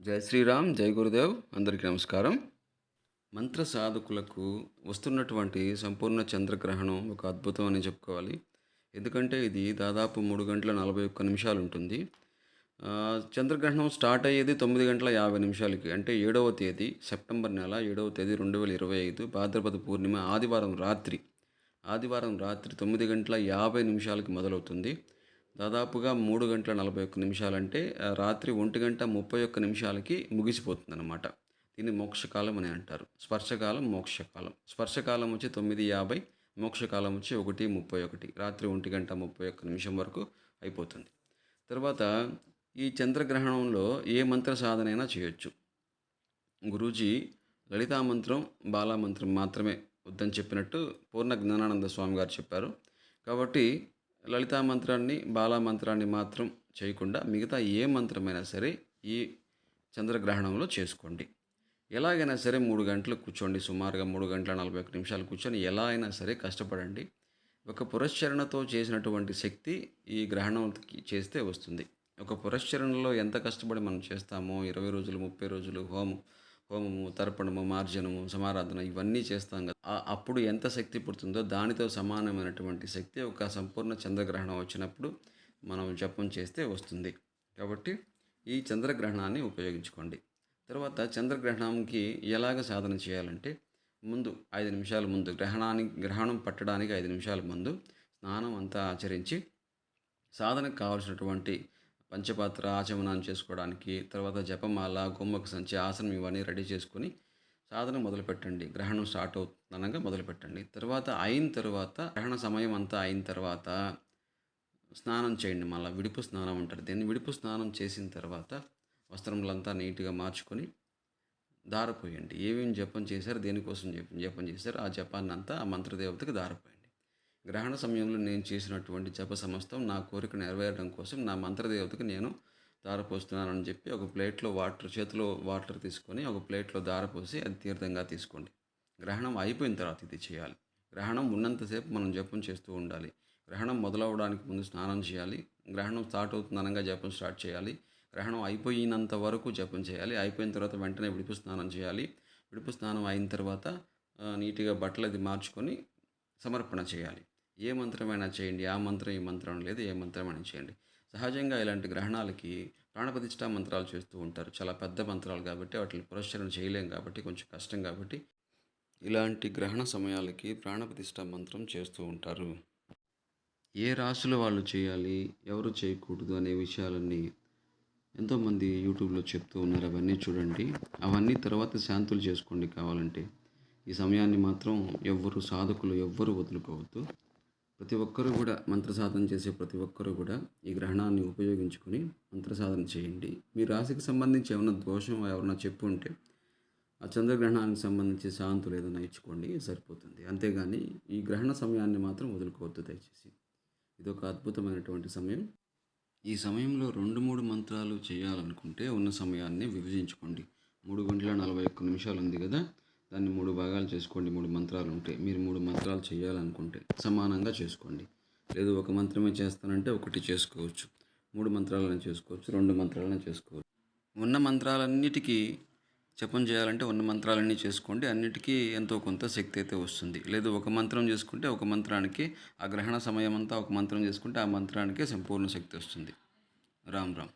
జై శ్రీరామ్ జై గురుదేవ్ అందరికీ నమస్కారం. మంత్ర సాధకులకు వస్తున్నటువంటి సంపూర్ణ చంద్రగ్రహణం ఒక అద్భుతం అని చెప్పుకోవాలి. ఎందుకంటే ఇది దాదాపు మూడు గంటల నలభై ఒక్క నిమిషాలు ఉంటుంది. చంద్రగ్రహణం స్టార్ట్ అయ్యేది తొమ్మిది గంటల యాభై నిమిషాలకి అంటే ఏడవ తేదీ సెప్టెంబర్ నెల ఏడవ తేదీ రెండు వేల ఇరవై ఐదు భాద్రపద పూర్ణిమ ఆదివారం రాత్రి. ఆదివారం రాత్రి తొమ్మిది గంటల యాభై నిమిషాలకి మొదలవుతుంది. దాదాపుగా మూడు గంటల నలభై ఒక్క నిమిషాలంటే రాత్రి ఒంటి గంట ముప్పై ఒక్క నిమిషాలకి ముగిసిపోతుందన్నమాట. దీన్ని మోక్షకాలం అని అంటారు. స్పర్శకాలం మోక్షకాలం. స్పర్శకాలం వచ్చి తొమ్మిది యాభై మోక్షకాలం వచ్చి ఒకటి ముప్పై ఒకటి. రాత్రి ఒంటి గంట ముప్పై ఒక్క నిమిషం వరకు అయిపోతుంది. తర్వాత ఈ చంద్రగ్రహణంలో ఏ మంత్ర సాధనైనా చేయొచ్చు. గురూజీ లలితా మంత్రం బాలా మంత్రం మాత్రమే వద్దని చెప్పినట్టు పూర్ణ జ్ఞానానంద స్వామి గారు చెప్పారు. కాబట్టి లలితా మంత్రాన్ని బాలా మంత్రాన్ని మాత్రం చేయకుండా మిగతా ఏ మంత్రమైనా సరే ఈ చంద్రగ్రహణంలో చేసుకోండి. ఎలాగైనా సరే మూడు గంటలు కూర్చోండి సుమారుగా మూడు గంటల నలభై ఒక్క నిమిషాలు కూర్చొని ఎలా అయినా సరే కష్టపడండి. ఒక పురస్చరణతో చేసినటువంటి శక్తి ఈ గ్రహణంకి చేస్తే వస్తుంది. ఒక పురస్చరణలో ఎంత కష్టపడి మనం చేస్తామో ఇరవై రోజులు ముప్పై రోజులు హోమం హోమము తర్పణము మార్జనము సమారాధన ఇవన్నీ చేస్తాం కదా. అప్పుడు ఎంత శక్తి పుడుతుందో దానితో సమానమైనటువంటి శక్తి ఒక సంపూర్ణ చంద్రగ్రహణం వచ్చినప్పుడు మనం జపం చేస్తే వస్తుంది. కాబట్టి ఈ చంద్రగ్రహణాన్ని ఉపయోగించుకోండి. తర్వాత చంద్రగ్రహణంకి ఎలాగ సాధన చేయాలంటే ముందు ఐదు నిమిషాల ముందు గ్రహణానికి గ్రహణం పట్టడానికి ఐదు నిమిషాల ముందు స్నానం అంతా ఆచరించి సాధనకు కావాల్సినటువంటి పంచపాత్ర ఆచమనాన్ని చేసుకోవడానికి తర్వాత జపమాల గుమ్మక సంచి ఆసనం ఇవన్నీ రెడీ చేసుకుని సాధన మొదలుపెట్టండి. గ్రహణం స్టార్ట్ అవుతుందనగా మొదలుపెట్టండి. తర్వాత అయిన తర్వాత గ్రహణ సమయం అంతా అయిన తర్వాత స్నానం చేయండి. మళ్ళీ విడుపు స్నానం అంటారు. దీన్ని విడుపు స్నానం చేసిన తర్వాత వస్త్రములంతా నీట్గా మార్చుకొని దారపోయండి. ఏమేమి జపం చేశారు దేనికోసం జపం జపం చేశారు ఆ జపాన్ని అంతా ఆ మంత్రదేవతకి దారపోయండి. గ్రహణ సమయంలో నేను చేసినటువంటి జప సమస్తం నా కోరిక నెరవేరడం కోసం నా మంత్రదేవతకు నేను దారపోస్తున్నానని చెప్పి ఒక ప్లేట్లో వాటర్ చేతిలో వాటర్ తీసుకొని ఒక ప్లేట్లో దారపోసి అది తీర్థంగా తీసుకోండి. గ్రహణం అయిపోయిన తర్వాత ఇది చేయాలి. గ్రహణం ఉన్నంతసేపు మనం జపం చేస్తూ ఉండాలి. గ్రహణం మొదలవడానికి ముందు స్నానం చేయాలి. గ్రహణం స్టార్ట్ అవుతుంది అనగా జపం స్టార్ట్ చేయాలి. గ్రహణం అయిపోయినంత వరకు జపం చేయాలి. అయిపోయిన తర్వాత వెంటనే విడుపు స్నానం చేయాలి. విడుపు స్నానం అయిన తర్వాత నీట్గా బట్టలు అది మార్చుకొని సమర్పణ చేయాలి. ఏ మంత్రమైనా చేయండి ఆ మంత్రం ఈ మంత్రం లేదు ఏ మంత్రమైనా చేయండి. సహజంగా ఇలాంటి గ్రహణాలకి ప్రాణప్రతిష్ఠా మంత్రాలు చేస్తూ ఉంటారు. చాలా పెద్ద మంత్రాలు కాబట్టి వాటిని పురస్కరణ చేయలేం కాబట్టి కొంచెం కష్టం కాబట్టి ఇలాంటి గ్రహణ సమయాలకి ప్రాణప్రతిష్ఠా మంత్రం చేస్తూ ఉంటారు. ఏ రాశుల వాళ్ళు చేయాలి ఎవరు చేయకూడదు అనే విషయాలన్నీ ఎంతోమంది యూట్యూబ్లో చెప్తూ ఉన్నారు. అవన్నీ చూడండి. అవన్నీ తర్వాత శాంతులు చేసుకోండి కావాలంటే. ఈ సమయాన్ని మాత్రం ఎవ్వరు సాధకులు ఎవ్వరు వదులుకోవద్దు. ప్రతి ఒక్కరూ కూడా మంత్ర సాధన చేసే ప్రతి ఒక్కరూ కూడా ఈ గ్రహణాన్ని ఉపయోగించుకొని మంత్ర సాధన చేయండి. మీ రాశికి సంబంధించి ఏమైనా దోషం ఎవరైనా చెప్పు ఉంటే ఆ చంద్రగ్రహణానికి సంబంధించి శాంతులు ఏదైనా ఇచ్చుకోండి సరిపోతుంది. అంతేగాని ఈ గ్రహణ సమయాన్ని మాత్రం వదులుకోవద్దు దయచేసి. ఇది ఒక అద్భుతమైనటువంటి సమయం. ఈ సమయంలో రెండు మూడు మంత్రాలు చేయాలనుకుంటే ఉన్న సమయాన్ని విభజించుకోండి. మూడు గంటల నలభై ఒక్క నిమిషాలు ఉంది కదా. దాన్ని మూడు భాగాలు చేసుకోండి మూడు మంత్రాలు ఉంటాయి మీరు మూడు మంత్రాలు చేయాలనుకుంటే సమానంగా చేసుకోండి. లేదు ఒక మంత్రమే చేస్తానంటే ఒకటి చేసుకోవచ్చు. మూడు మంత్రాలను చేసుకోవచ్చు రెండు మంత్రాలను చేసుకోవచ్చు. ఉన్న మంత్రాలన్నిటికీ జపం చేయాలంటే ఉన్న మంత్రాలన్నీ చేసుకోండి. అన్నిటికీ ఎంతో కొంత శక్తి అయితే వస్తుంది. లేదు ఒక మంత్రం చేసుకుంటే ఒక మంత్రానికి ఆ గ్రహణ సమయం అంతా ఒక మంత్రం చేసుకుంటే ఆ మంత్రానికే సంపూర్ణ శక్తి వస్తుంది. రామ్ రామ్.